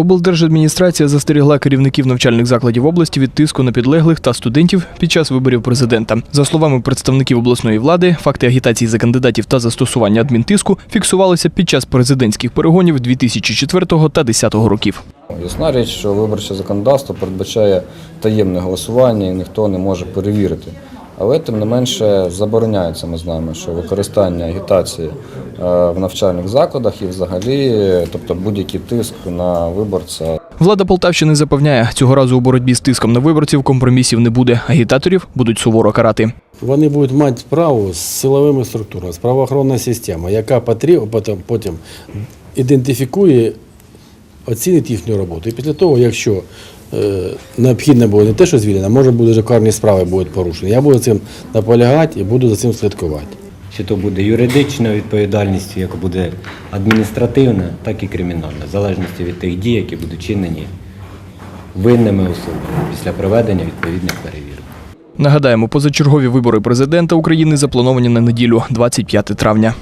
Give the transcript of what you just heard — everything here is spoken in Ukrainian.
Облдержадміністрація застерігла керівників навчальних закладів області від тиску на підлеглих та студентів під час виборів президента. За словами представників обласної влади, факти агітації за кандидатів та застосування адмінтиску фіксувалися під час президентських перегонів 2004 та 2010 років. Ясна річ, що виборче законодавство передбачає таємне голосування і ніхто не може перевірити. Але тим не менше забороняється, ми знаємо, що використання агітації е, в навчальних закладах і взагалі, тобто будь-який тиск на виборця Влада Полтавщини запевняє, цього разу у боротьбі з тиском на виборців компромісів не буде. Агітаторів будуть суворо карати. Вони будуть мати справу з силовими структурами, з правоохоронною системою, яка потім, потім ідентифікує, оцінить їхню роботу. І після того, якщо е, необхідно буде не те, що звільнення, а може буде вже карні справи будуть порушені. Я буду цим наполягати і буду за цим слідкувати. Чи то буде юридична відповідальність, яка буде адміністративна, так і кримінальна, в залежності від тих дій, які будуть чинені винними особами після проведення відповідних перевірок. Нагадаємо, позачергові вибори президента України заплановані на неділю, 25 травня.